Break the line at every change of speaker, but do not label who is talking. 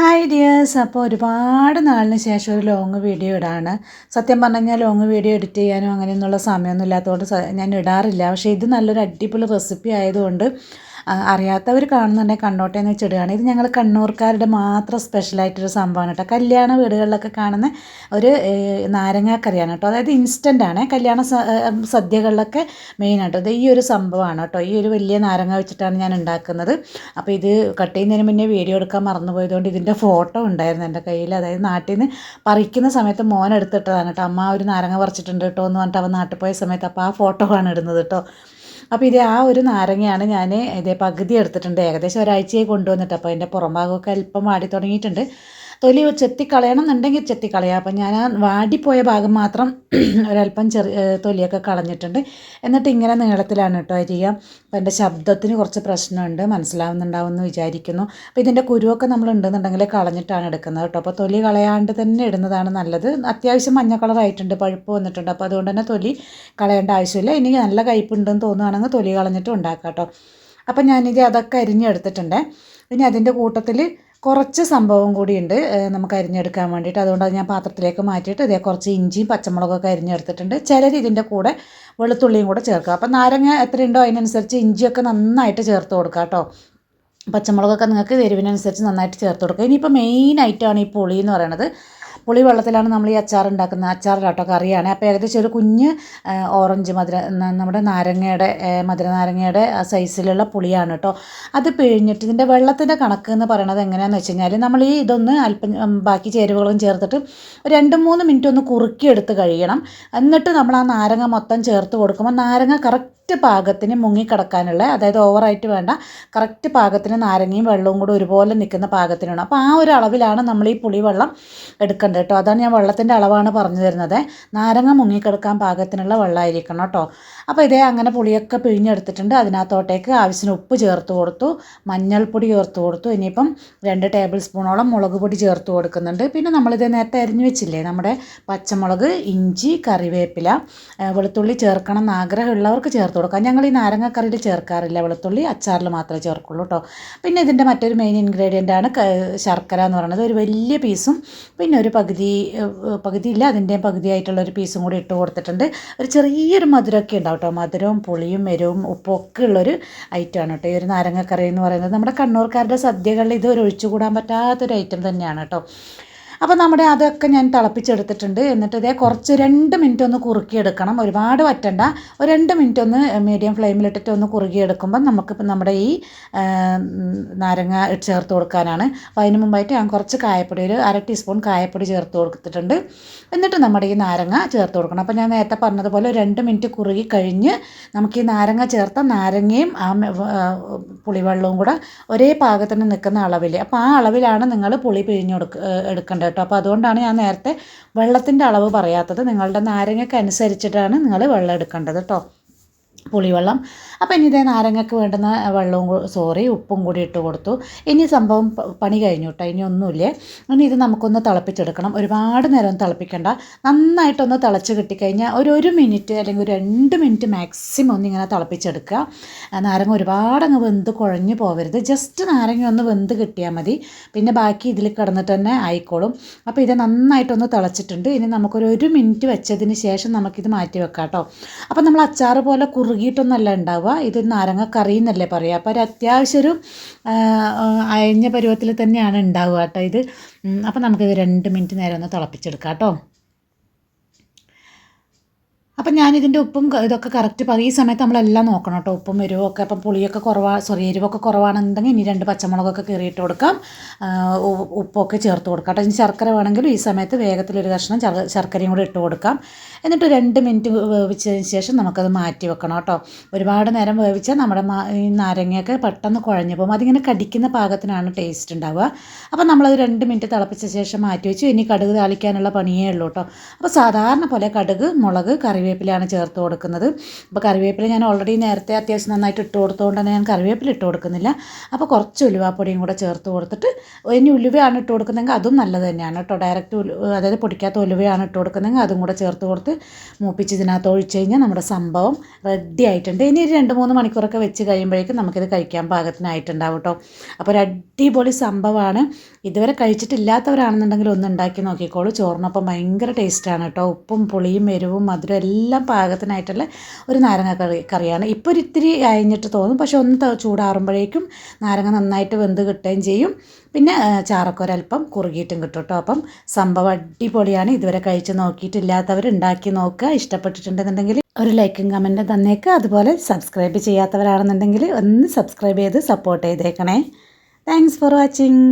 Hi dears അപ്പോൾ ഒരുപാട് നാളിന് ശേഷം ഒരു ലോങ് വീഡിയോ ഇടാണ്. സത്യം പറഞ്ഞു കഴിഞ്ഞാൽ ലോങ് വീഡിയോ എഡിറ്റ് ചെയ്യാനോ അങ്ങനെയൊന്നുള്ള സമയമൊന്നും ഇല്ലാത്തതുകൊണ്ട് ഞാൻ ഇടാറില്ല. പക്ഷേ ഇത് നല്ലൊരു അടിപൊളി റെസിപ്പി ആയതുകൊണ്ട് അറിയാത്തവർ കാണുന്നുണ്ടെങ്കിൽ കണ്ണോട്ടെ എന്ന് വെച്ചിടുകയാണ്. ഇത് ഞങ്ങൾ കണ്ണൂർക്കാരുടെ മാത്രം സ്പെഷ്യലായിട്ടൊരു സംഭവമാണ് കേട്ടോ. കല്യാണ വീടുകളിലൊക്കെ കാണുന്ന ഒരു നാരങ്ങാക്കറിയാണ് കേട്ടോ. അതായത് ഇൻസ്റ്റന്റ് ആണ്. കല്യാണ സദ്യകളിലൊക്കെ മെയിനായിട്ട് ഇത് ഈ ഒരു സംഭവമാണ് കേട്ടോ. ഈ ഒരു വലിയ നാരങ്ങ വെച്ചിട്ടാണ് ഞാൻ ഉണ്ടാക്കുന്നത്. അപ്പോൾ ഇത് കട്ട് ചെയ്യുന്നതിന് മുന്നേ വീഡിയോ എടുക്കാൻ മറന്നുപോയതുകൊണ്ട് ഇതിന്റെ ഫോട്ടോ ഉണ്ടായിരുന്നു എന്റെ കയ്യിൽ അതായത് നാട്ടിൽ നിന്ന് പറിക്കുന്ന സമയത്ത് മോൻ എടുത്തിട്ടതാണ് കേട്ടോ. അമ്മ ഒരു നാരങ്ങ പറിച്ചിട്ടുണ്ട് കേട്ടോ എന്ന് പറഞ്ഞിട്ട് അവൻ നാട്ടിൽ പോയ സമയത്ത് അപ്പോൾ ആ ഫോട്ടോ ആണ് ഇടുന്നത് കേട്ടോ. അപ്പോൾ ഇത് ആ ഒരു നാരങ്ങയാണ് ഞാൻ ഇതേ പകുതി എടുത്തിട്ടുണ്ട്. ഏകദേശം ഒരാഴ്ചയായി കൊണ്ടുവന്നിട്ട്. അപ്പോൾ അതിന്റെ പുറം ഭാഗമൊക്കെ അല്പം വാടി തുടങ്ങിയിട്ടുണ്ട്. തൊലി ചെത്തിക്കളയണം എന്നുണ്ടെങ്കിൽ ചെത്തി കളയാം അപ്പം ഞാൻ ആ വാടിപ്പോയ ഭാഗം മാത്രം ഒരല്പം ചെറിയ തൊലിയൊക്കെ കളഞ്ഞിട്ടുണ്ട്. എന്നിട്ട് ഇങ്ങനെ നീളത്തിലാണ് കേട്ടോ അരിയുക അപ്പം എന്റെ ശബ്ദത്തിന് കുറച്ച് പ്രശ്നമുണ്ട്. മനസ്സിലാവുന്നുണ്ടാവും എന്ന് വിചാരിക്കുന്നു. അപ്പോൾ ഇതിന്റെ കുരുവൊക്കെ നമ്മൾ ഉണ്ടെന്നുണ്ടെങ്കിൽ കളഞ്ഞിട്ടാണ് എടുക്കുന്നത് കേട്ടോ. അപ്പോൾ തൊലി കളയാണ്ട് തന്നെ ഇടുന്നതാണ് നല്ലത്. അത്യാവശ്യം മഞ്ഞ കളറായിട്ടുണ്ട്. പഴുപ്പ് വന്നിട്ടുണ്ട്. അപ്പോൾ അതുകൊണ്ട് തന്നെ തൊലി കളയേണ്ട ആവശ്യമില്ല. ഇനി നല്ല കയ്പുണ്ടെന്ന് തോന്നുകയാണെങ്കിൽ തൊലി കളഞ്ഞിട്ട് ഉണ്ടാക്കാം കേട്ടോ. അപ്പം ഞാനിത് അതൊക്കെ അരിഞ്ഞെടുത്തിട്ടുണ്ട്. ഇനി അതിന്റെ കൂട്ടത്തിൽ കുറച്ച് സംഭവം കൂടിയുണ്ട്. നമുക്ക് അരിഞ്ഞെടുക്കാൻ വേണ്ടിയിട്ട്. അതുകൊണ്ട് അത് ഞാൻ പാത്രത്തിലേക്ക് മാറ്റിയിട്ട് ഇതേ കുറച്ച് ഇഞ്ചിയും പച്ചമുളകൊക്കെ അരിഞ്ഞെടുത്തിട്ടുണ്ട്. ചിലർ ഇതിന്റെ കൂടെ വെളുത്തുള്ളിയും കൂടെ ചേർക്കുക അപ്പം നാരങ്ങ എത്രയുണ്ടോ അതിനനുസരിച്ച് ഇഞ്ചിയൊക്കെ നന്നായിട്ട് ചേർത്ത് കൊടുക്കുക കേട്ടോ. പച്ചമുളകൊക്കെ നിങ്ങൾക്ക് എരിവിനനുസരിച്ച് നന്നായിട്ട് ചേർത്ത് കൊടുക്കുക ഇനിയിപ്പോൾ മെയിൻ ഐറ്റമാണ് ഈ പുളി എന്ന് പറയുന്നത് പുളി വെള്ളത്തിലാണ് നമ്മൾ ഈ അച്ചാർ ഉണ്ടാക്കുന്നത്. അച്ചാറിലാട്ടോ കറിയാണ്. അപ്പോൾ ഏകദേശം ഒരു കുഞ്ഞ് ഓറഞ്ച് മധുര നമ്മുടെ നാരങ്ങയുടെ മധുര നാരങ്ങയുടെ സൈസിലുള്ള പുളിയാണ് കേട്ടോ. അത് പിഴിഞ്ഞിട്ട് ഇതിന്റെ വെള്ളത്തിന്റെ കണക്ക് എന്ന് പറയുന്നത് എങ്ങനെയാണെന്ന് വെച്ച് കഴിഞ്ഞാൽ നമ്മൾ ഈ ഇതൊന്ന് അല്പം ബാക്കി ചേരുവകളും ചേർത്തിട്ട് രണ്ട് മൂന്ന് മിനിറ്റ് ഒന്ന് കുറുക്കിയെടുത്ത് കഴിയണം എന്നിട്ട് നമ്മൾ ആ നാരങ്ങ മൊത്തം ചേർത്ത് കൊടുക്കുമ്പോൾ നാരങ്ങ കറക്റ്റ് പാകത്തിന് മുങ്ങിക്കിടക്കാനുള്ള അതായത് ഓവറായിട്ട് വേണ്ട കറക്റ്റ് പാകത്തിന് നാരങ്ങയും വെള്ളവും കൂടെ ഒരുപോലെ നിൽക്കുന്ന പാകത്തിനാണ്. അപ്പോൾ ആ ഒരു അളവിലാണ് നമ്മൾ ഈ പുളിവെള്ളം എടുക്കേണ്ടത് കേട്ടോ. അതാണ് ഞാൻ വെള്ളത്തിന്റെ അളവാണ് പറഞ്ഞു തരുന്നത്. നാരങ്ങ മുങ്ങിക്കിടക്കാൻ പാകത്തിനുള്ള വെള്ളമായിരിക്കണം കേട്ടോ. അപ്പോൾ ഇതേ അങ്ങനെ പുളിയൊക്കെ പിഴിഞ്ഞെടുത്തിട്ടുണ്ട്. അതിനകത്തോട്ടേക്ക് ആവശ്യത്തിന് ഉപ്പ് ചേർത്ത് കൊടുത്തു മഞ്ഞൾപ്പൊടി ചേർത്ത് കൊടുത്തു ഇനിയിപ്പം രണ്ട് ടേബിൾ സ്പൂണോളം മുളക് പൊടി ചേർത്ത് കൊടുക്കുന്നുണ്ട്. പിന്നെ നമ്മളിത് നേരത്തെ അരിഞ്ഞു വെച്ചില്ലേ നമ്മുടെ പച്ചമുളക് ഇഞ്ചി കറിവേപ്പില വെളുത്തുള്ളി ചേർക്കണം എന്ന് ആഗ്രഹമുള്ളവർക്ക് ചേർത്ത് കൊടുക്കാം. ഞങ്ങൾ ഈ നാരങ്ങക്കറിയിൽ ചേർക്കാറില്ല. വെളുത്തുള്ളി അച്ചാറിൽ മാത്രമേ ചേർക്കുള്ളൂ കേട്ടോ പിന്നെ ഇതിന്റെ മറ്റൊരു മെയിൻ ഇൻഗ്രീഡിയന്റ് ആണ് ശർക്കര എന്ന് പറയുന്നത്. ഒരു വലിയ പീസും പിന്നെ ഒരു പകുതി പകുതി ഇല്ല അതിന്റെയും പകുതിയായിട്ടുള്ള ഒരു പീസും കൂടി ഇട്ട് കൊടുത്തിട്ടുണ്ട്. ഒരു ചെറിയൊരു മധുരമൊക്കെ ഉണ്ടാവും കേട്ടോ മധുരവും പുളിയും എരിവും ഉപ്പും ഒക്കെ ഉള്ളൊരു ഐറ്റമാണ് കേട്ടോ ഈ ഒരു നാരങ്ങക്കറി എന്ന് പറയുന്നത് നമ്മുടെ കണ്ണൂർക്കാരുടെ സദ്യകളിൽ ഇത് ഒരു ഒഴിച്ചുകൂടാൻ പറ്റാത്തൊരു ഐറ്റം തന്നെയാണ് കേട്ടോ അപ്പോൾ നമ്മുടെ അതൊക്കെ ഞാൻ തിളപ്പിച്ചെടുത്തിട്ടുണ്ട്. എന്നിട്ട് ഇതേ കുറച്ച് രണ്ട് മിനിറ്റ് ഒന്ന് കുറുക്കിയെടുക്കണം. ഒരുപാട് വറ്റണ്ട. ഒരു രണ്ട് മിനിറ്റ് ഒന്ന് മീഡിയം ഫ്ലെയിമിലിട്ടിട്ട് ഒന്ന് കുറുകിയെടുക്കുമ്പോൾ നമുക്കിപ്പോൾ നമ്മുടെ ഈ നാരങ്ങ ചേർത്ത് കൊടുക്കാനാണ്. അപ്പോൾ അതിന് മുമ്പായിട്ട് ഞാൻ കുറച്ച് കായപ്പൊടി ഒരു അര ടീസ്പൂൺ കായപ്പൊടി ചേർത്ത് കൊടുത്തിട്ടുണ്ട്. എന്നിട്ട് നമ്മുടെ ഈ നാരങ്ങ ചേർത്ത് കൊടുക്കണം. അപ്പോൾ ഞാൻ നേരത്തെ പറഞ്ഞതുപോലെ രണ്ട് മിനിറ്റ് കുറുകി കഴിഞ്ഞ് നമുക്ക് ഈ നാരങ്ങ ചേർത്ത നാരങ്ങയും ആ പുളിവെള്ളവും കൂടെ ഒരേ പാകത്തിന് നിൽക്കുന്ന അളവിൽ അപ്പോൾ ആ അളവിലാണ് നിങ്ങൾ പുളി പിഴിഞ്ഞ് കൊടുക്ക എടുക്കേണ്ടത്. കേട്ടോ. അപ്പോൾ അതുകൊണ്ടാണ് ഞാൻ നേരത്തെ വെള്ളത്തിന്റെ അളവ് പറയാത്തത്. നിങ്ങളുടെ നാരങ്ങയ്ക്ക് അനുസരിച്ചിട്ടാണ് നിങ്ങൾ വെള്ളം എടുക്കേണ്ടത് കേട്ടോ. പുളിവെള്ളം. അപ്പോൾ ഇനി ഇതേ നാരങ്ങക്ക് വേണ്ടുന്ന വെള്ളവും സോറി ഉപ്പും കൂടി ഇട്ട് കൊടുത്തു. ഇനി സംഭവം പണി കഴിഞ്ഞു കേട്ടോ ഇനി ഒന്നുമില്ല? ഇനി ഇത് നമുക്കൊന്ന് തിളപ്പിച്ചെടുക്കണം. ഒരുപാട് നേരം തിളപ്പിക്കണ്ട. നന്നായിട്ടൊന്ന് തിളച്ച് കിട്ടിക്കഴിഞ്ഞാൽ ഒരു ഒരു മിനിറ്റ് അല്ലെങ്കിൽ ഒരു രണ്ട് മിനിറ്റ് മാക്സിമം ഒന്ന് ഇങ്ങനെ തിളപ്പിച്ചെടുക്കുക. നാരങ്ങ ഒരുപാട് അങ്ങ് വെന്ത് കുഴഞ്ഞു പോകരുത് ജസ്റ്റ് നാരങ്ങ ഒന്ന് വെന്ത് കിട്ടിയാൽ മതി. പിന്നെ ബാക്കി ഇതിൽ കിടന്നിട്ട് തന്നെ ആയിക്കോളും. അപ്പോൾ ഇത് നന്നായിട്ടൊന്ന് തിളച്ചിട്ടുണ്ട്. ഇനി നമുക്കൊരു ഒരു മിനിറ്റ് വെച്ചതിന് ശേഷം നമുക്കിത് മാറ്റി വെക്കാം കേട്ടോ അപ്പോൾ നമ്മൾ അച്ചാറ് പോലെ കുറുകിയിട്ടൊന്നല്ല ഉണ്ടാവുക. ഇത് നാരങ്ങ എന്നല്ലേ പറയുക അപ്പോൾ ഒരു അത്യാവശ്യം ഒരു അയഞ്ഞ പരുവത്തിൽ തന്നെയാണ് ഉണ്ടാവുക കേട്ടോ ഇത്. അപ്പോൾ നമുക്കിത് രണ്ട് മിനിറ്റ് നേരം ഒന്ന് തിളപ്പിച്ചെടുക്കാം കേട്ടോ. അപ്പം ഞാനിതിന്റെ ഉപ്പും ഇതൊക്കെ കറക്റ്റ് ഈ സമയത്ത് നമ്മളെല്ലാം നോക്കണം കേട്ടോ. ഉപ്പും എരിവൊക്കെ. അപ്പം പുളിയൊക്കെ കുറവാ സോറി എരിവൊക്കെ കുറവാണെന്നുണ്ടെങ്കിൽ ഇനി രണ്ട് പച്ചമുളകൊക്കെ കീറിയിട്ട് കൊടുക്കാം. ഉപ്പൊക്കെ ചേർത്ത് കൊടുക്കാം കേട്ടോ. ഇനി ശർക്കര വേണമെങ്കിലും ഈ സമയത്ത് വേഗത്തിൽ ഒരു കഷ്ണം ശർക്കരയും കൂടി ഇട്ട് കൊടുക്കാം. എന്നിട്ട് രണ്ട് മിനിറ്റ് വേവിച്ചതിന് ശേഷം നമുക്കത് മാറ്റി വെക്കണം കേട്ടോ. ഒരുപാട് നേരം വേവിച്ചാൽ നമ്മുടെ ഈ നാരങ്ങയൊക്കെ പെട്ടെന്ന് കുഴഞ്ഞു പോകും. അതിങ്ങനെ കടിക്കുന്ന പാകത്തിനാണ് ടേസ്റ്റ് ഉണ്ടാവുക. അപ്പം നമ്മളത് രണ്ട് മിനിറ്റ് തിളപ്പിച്ച ശേഷം മാറ്റി വെച്ചു. ഇനി കടുക് താളിക്കാനുള്ള പണിയേ ഉള്ളൂ കേട്ടോ. അപ്പോൾ സാധാരണ പോലെ കടുക് മുളക് കറിവേപ്പില കറിവേപ്പിലയാണ് ചേർത്ത് കൊടുക്കുന്നത്. അപ്പോൾ കറിവേപ്പില ഞാൻ ഓൾറെഡി നേരത്തെ അത്യാവശ്യം നന്നായിട്ട് ഇട്ട് കൊടുത്തുകൊണ്ട് തന്നെ ഞാൻ കറിവേപ്പില ഇട്ട് കൊടുക്കുന്നില്ല. അപ്പോൾ കുറച്ച് ഉലുവാപ്പൊടിയും കൂടെ ചേർത്ത് കൊടുത്തിട്ട് ഇനി ഉലുവയാണ് ഇട്ട് കൊടുക്കുന്നതെങ്കിൽ അതും നല്ലത് തന്നെയാണ് കേട്ടോ. ഡയറക്റ്റ് അതായത് പൊടിക്കാത്ത ഉലുവയാണ് ഇട്ട് കൊടുക്കുന്നതെങ്കിൽ അതും കൂടെ ചേർത്ത് കൊടുത്ത് മൂപ്പിച്ച് ഇതിനകത്ത് ഒഴിച്ച് കഴിഞ്ഞാൽ നമ്മുടെ സംഭവം റെഡി ആയിട്ടുണ്ട്. ഇനി ഒരു രണ്ട് മൂന്ന് മണിക്കൂറൊക്കെ വെച്ച് കഴിയുമ്പോഴേക്കും നമുക്കിത് കഴിക്കാൻ പാകത്തിനായിട്ടുണ്ടാവും കേട്ടോ. അപ്പോൾ ഒരു അടിപൊളി സംഭവമാണ്. ഇതുവരെ കഴിച്ചിട്ടില്ലാത്തവരാണെന്നുണ്ടെങ്കിൽ ഒന്ന് ഉണ്ടാക്കി നോക്കിക്കോളൂ. ചോറിനൊപ്പം ഭയങ്കര ടേസ്റ്റാണ് കേട്ടോ. ഉപ്പും പുളിയും എരിവും മധുരം പാകത്തിനായിട്ടുള്ള ഒരു നാരങ്ങ കറി കറിയാണ്. ഇപ്പോൾ ഒരു ഇത്തിരി അയഞ്ഞിട്ട് തോന്നും. പക്ഷെ ഒന്ന് ചൂടാറുമ്പോഴേക്കും നാരങ്ങ നന്നായിട്ട് വെന്ത് കിട്ടുകയും ചെയ്യും. പിന്നെ ചാറക്കൊരൽപ്പം കുറുകിയിട്ടും കിട്ടും കേട്ടോ. അപ്പം സംഭവം അടിപൊളിയാണ്. ഇതുവരെ കഴിച്ച് നോക്കിയിട്ടില്ലാത്തവർ ഉണ്ടാക്കി നോക്കുക. ഇഷ്ടപ്പെട്ടിട്ടുണ്ടെന്നുണ്ടെങ്കിൽ ഒരു ലൈക്കും കമന്റും തന്നേക്കുക അതുപോലെ സബ്സ്ക്രൈബ് ചെയ്യാത്തവരാണെന്നുണ്ടെങ്കിൽ ഒന്ന് സബ്സ്ക്രൈബ് ചെയ്ത് സപ്പോർട്ട് ചെയ്തേക്കണേ. Thanks for watching.